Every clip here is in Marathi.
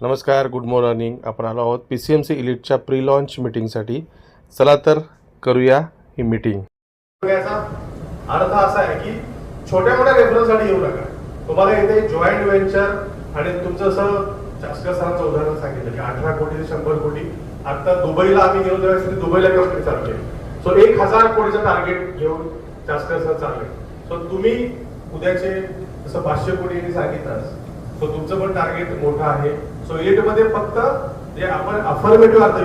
नमस्कार गुड मॉर्निंग आपण आलो आहोत पी सी एम सी इलिटच्या प्री लॉन्च मिटिंगसाठी चला तर करूया ही मिटिंग अर्थ असा आहे की छोट्या मोठ्या रेफरन्ससाठी येऊ नका. तुम्हाला इथे जॉईंट व्हेंचर आणि तुमचं असं चास्कर सरांचं उदाहरण सांगितलं की अठरा कोटी ते शंभर कोटी. आता दुबईला आम्ही गेलो तेव्हा दुबईला कंपनी चालू आहे सो एक हजार कोटीचं टार्गेट घेऊन जास्त सर चालले सो तुम्ही उद्याचे जसं पाचशे कोटी यांनी सांगितलं सो तुमचं पण टार्गेट मोठं आहे. सो मध्ये फक्त जे आपण अफर्मेटिव्ह आता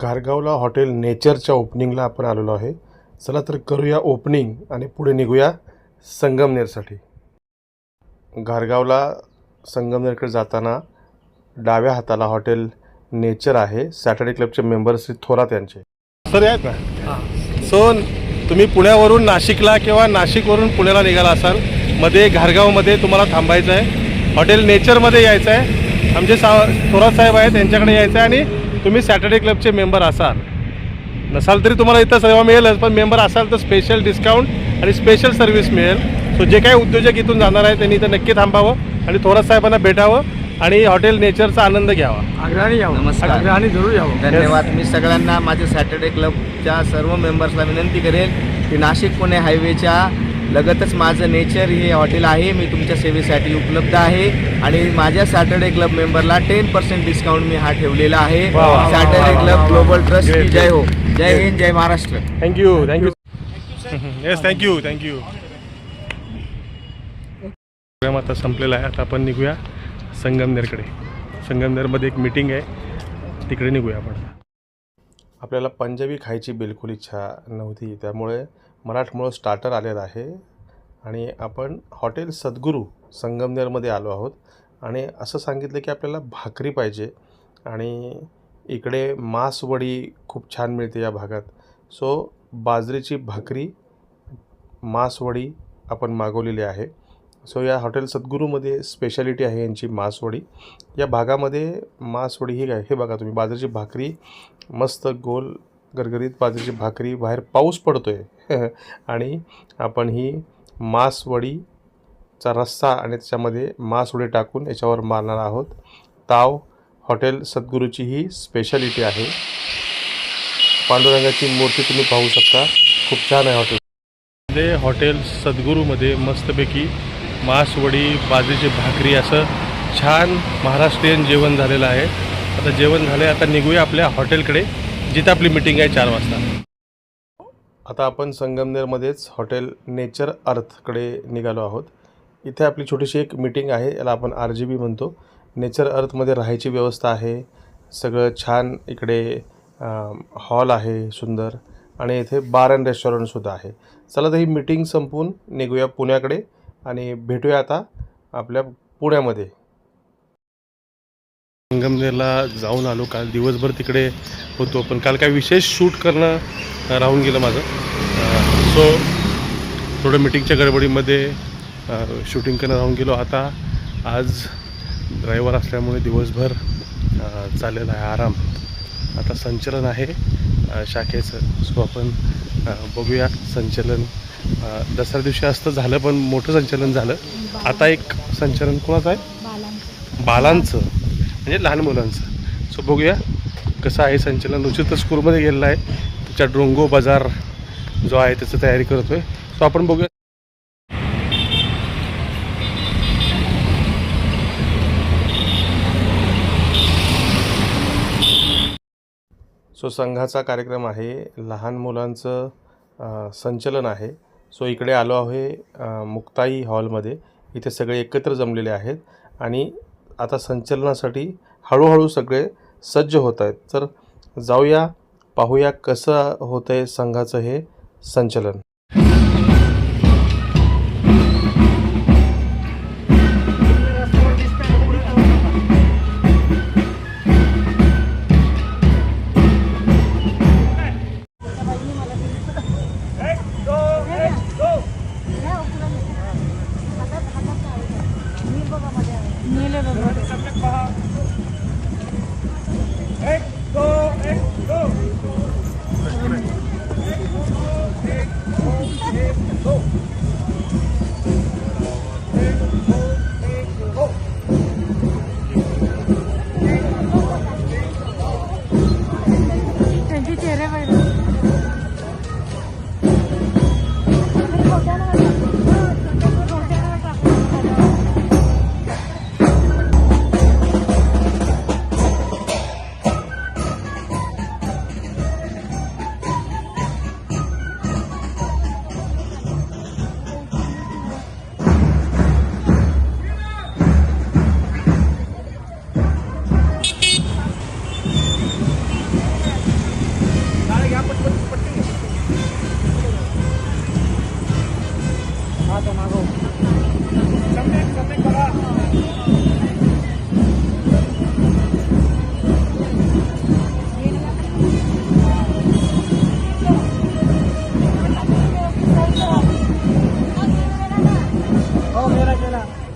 घारगावला हॉटेल नेचरच्या ओपनिंगला आपण आलेलो आहे. चला तर करूया ओपनिंग आणि पुढे निघूया संगमनेरसाठी. घारगावला संगमनेरकडे जाताना डाव्या हाताला हॉटेल नेचर आहे. सॅटर्डे क्लबचे मेंबर श्री थोरात यांचे. सर आहेत ना सो तुम्ही पुण्यावरून नाशिकला किंवा नाशिकवरून पुण्याला निघाला असाल मध्ये घारगावमध्ये तुम्हाला थांबायचं आहे. हॉटेल नेचरमध्ये यायचं आहे. आमचे सा थोरात साहेब आहेत त्यांच्याकडे यायचं आहे आणि तुम्ही सॅटर्डे क्लबचे मेंबर असाल. नसाल तरी तुम्हाला इथं सेवा मिळेलच पण मेंबर असाल तर स्पेशल डिस्काउंट आणि स्पेशल सर्व्हिस मिळेल. सो जे काही उद्योजक इथून जाणार आहेत त्यांनी इथं नक्की थांबावं आणि थोरात साहेबांना भेटावं आणि हॉटेल नेचरचा आनंद घ्यावा. आग्रहाने यावं. नमस्कार. आग्रहाने जरूर यावं. धन्यवाद. मी सगळ्यांना माझ्या सॅटर्डे क्लबच्या सर्व मेंबर्सला विनंती करेन की नाशिक पुणे हायवेच्या लगतच माझं नेचर हे हॉटेल आहे मी तुमच्या सेवेसाठी उपलब्ध आहे आणि माझ्या सॅटर्डे क्लब मेंबरला टेन पर्सेंट डिस्काउंट मी हा ठेवलेला आहे. Saturday club. ग्लोबल ट्रस्ट जय हो. जय हिंद जय Maharashtra. Thank you thank you yes thank you thank you program आता संपलेला आहे. आता आपण निघूया संगमनेरकडे. संगमनेरमध्ये एक मीटिंग आहे. तिकडे निघूया आपण. आपल्याला पंजाबी खायची बिलकुल इच्छा नव्हती. त्यामुळे मराठमोळं स्टार्टर आलेलं आहे. आणि आपण हॉटेल सद्गुरू संगमनेरमध्ये आलो आहोत. आणि असं सांगितलं की आपल्याला भाकरी पाहिजे. आणि इकडे मासवडी खूप छान मिळते या भागात. सो बाजरीची भाकरी मासवडी आपण मागवलेली आहे. सो या हॉटेल सद्गुरूमध्ये स्पेशालिटी आहे यांची मासवडी. या भागामध्ये मासवडी ही काय? हे बघा तुम्ही बाजरीची भाकरी मस्त गोल गरगरीत बाजरीची भाकरी बाहेर पाऊस पडतो आहे आणि आपण ही मासवडीचा रस्सा आणि त्याच्यामध्ये मासवडी टाकून याच्यावर मारणार आहोत. ताव हॉटेल सद्गुरूची ही स्पेशालिटी आहे. पांडुरंगाची मूर्ती तुम्ही पाहू शकता. खूप छान आहे हॉटेल. हॉटेल सद्गुरूमध्ये मस्तपैकी मासवडी बाजरीची भाकरी असं छान महाराष्ट्रीयन जेवण झालेलं आहे. आता जेवण झालं आता निघूया आपल्या हॉटेलकडे जिथं आपली मिटिंग आहे चार वाजता. आता आपण संगमनेरमध्येच हॉटेल नेचर अर्थकडे निघालो आहोत. इथे आपली छोटीशी एक मीटिंग आहे याला आपण आर जी बी म्हणतो. नेचर अर्थमध्ये राहायची व्यवस्था आहे. सगळं छान इकडे हॉल आहे सुंदर. आणि इथे बार अँड रेस्टॉरंटसुद्धा आहे. चला तर ही मीटिंग संपवून निघूया पुण्याकडे. आणि भेटूया आता आपल्या पुण्यामध्ये. संगमनेरला जाऊन आलो. काल दिवसभर तिकडे होतो पण काल काय विशेष शूट करणं राहून गेलं माझं. सो थोडं मिटिंगच्या गडबडीमध्ये शूटिंग करणं राहून गेलो. आता आज ड्रायव्हर असल्यामुळे दिवसभर चाललेला आहे आराम. आता संचलन आहे शाखेचं. सो आपण बघूया संचलन दसऱ्या दिवशी असतं झालं पण मोठं संचलन झालं. आता एक संचलन कोणाचं आहे? बालांचं. म्हणजे लहान मुलांचं. सो बघूया कसं आहे संचलन. रुचित तर स्कूलमध्ये गेलेलं आहे. त्याच्या ड्रोंगो बाजार जो आहे त्याचं तयारी करतोय. सो आपण बघूया. सो संघाचा कार्यक्रम आहे. लहान मुलांचं संचलन आहे. सो इकडे आलो आहे मुक्ताई हॉलमध्ये. इथे सगळे एकत्र जमलेले आहेत आणि आता संचलनासाठी हळूहळू सगळे सज्ज होत आहेत. तर जाऊया पाहूया कसं होतं आहे संघाचं हे संचलन. 来，回。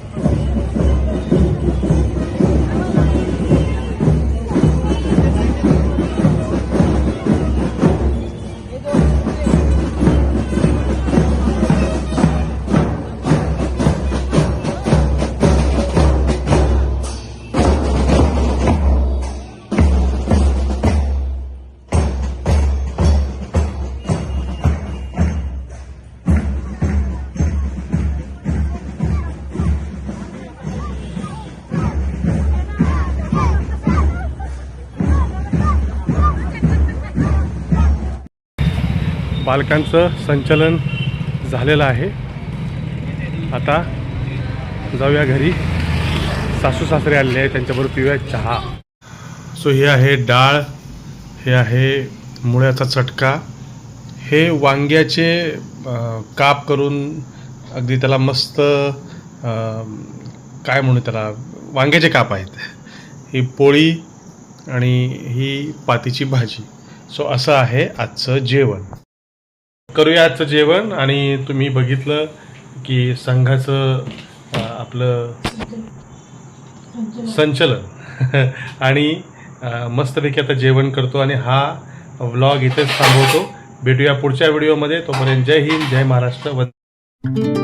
बालकांचं संचलन झालेलं आहे. आता जाऊया घरी. सासू सासरे आलेले आहे त्यांच्याबरोबर पिऊया चहा. सो हे आहे डाळ हे आहे मुळ्याचा चटका. हे वांग्याचे काप करून अगदी त्याला मस्त काय म्हणू त्याला वांग्याचे काप आहेत. ही पोळी आणि ही पातीची भाजी. सो असं आहे आजचं जेवण. करूया आजचं जेवण आणि तुम्ही बघितलं की संघाचं आपलं संचलन. आणि मस्तपैकी आता जेवण करतो आणि हा व्लॉग इथेच थांबवतो. भेटूया पुढच्या व्हिडिओमध्ये. तोपर्यंत जय हिंद जय महाराष्ट्र. वंदे